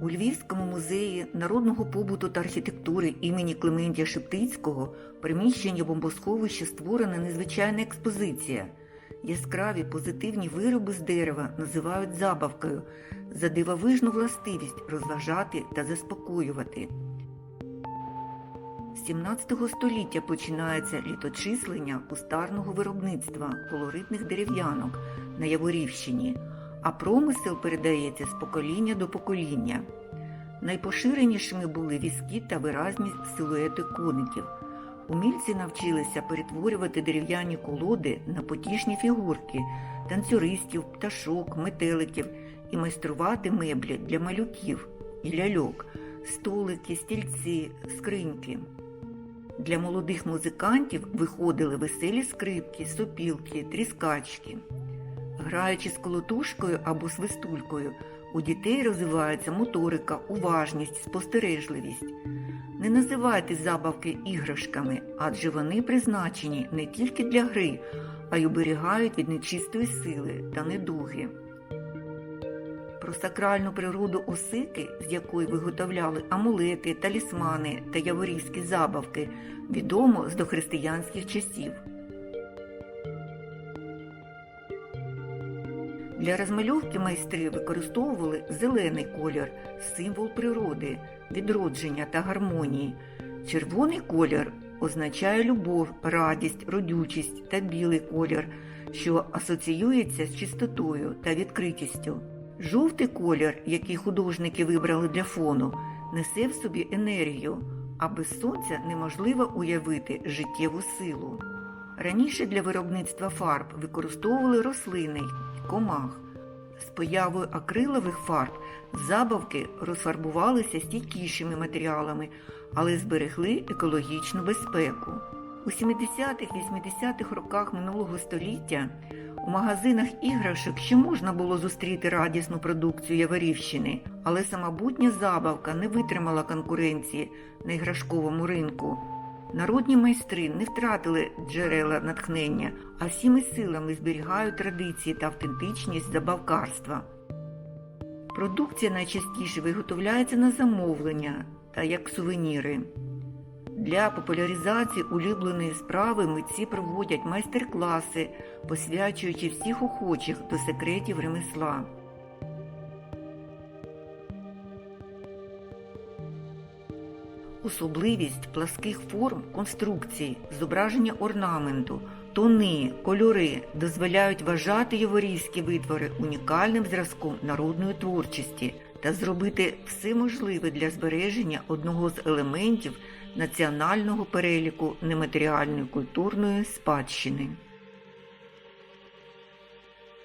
У Львівському музеї народного побуту та архітектури імені Клементія Шептицького приміщення бомбосховища створена незвичайна експозиція. Яскраві позитивні вироби з дерева називають забавкою за дивовижну властивість розважати та заспокоювати. З 17 століття починається літочислення кустарного виробництва колоритних дерев'янок на Яворівщині, а промисел передається з покоління до покоління. Найпоширенішими були візки та виразні силуети коників. Умільці навчилися перетворювати дерев'яні колоди на потішні фігурки танцюристів, пташок, метеликів і майструвати меблі для малюків і ляльок, столики, стільці, скриньки. Для молодих музикантів виходили веселі скрипки, сопілки, тріскачки. Граючи з колотушкою або свистулькою, у дітей розвивається моторика, уважність, спостережливість. Не називайте забавки іграшками, адже вони призначені не тільки для гри, а й оберігають від нечистої сили та недуги. Про сакральну природу осики, з якої виготовляли амулети, талісмани та яворівські забавки, відомо з дохристиянських часів. Для розмальовки майстри використовували зелений колір, символ природи, відродження та гармонії. Червоний колір означає любов, радість, родючість та білий колір, що асоціюється з чистотою та відкритістю. Жовтий колір, який художники вибрали для фону, несе в собі енергію, а без сонця неможливо уявити життєву силу. Раніше для виробництва фарб використовували рослини й комах. З появою акрилових фарб забавки розфарбувалися стійкішими матеріалами, але зберегли екологічну безпеку. У 70-80-х роках минулого століття у магазинах іграшок ще можна було зустріти радісну продукцію Яворівщини, але самобутня забавка не витримала конкуренції на іграшковому ринку. Народні майстри не втратили джерела натхнення, а всіми силами зберігають традиції та автентичність забавкарства. Продукція найчастіше виготовляється на замовлення та як сувеніри. Для популяризації улюбленої справи митці проводять майстер-класи, посвячуючи всіх охочих до секретів ремесла. Особливість пласких форм конструкцій, зображення орнаменту, тони, кольори дозволяють вважати яворівські витвори унікальним зразком народної творчості та зробити все можливе для збереження одного з елементів національного переліку нематеріальної культурної спадщини.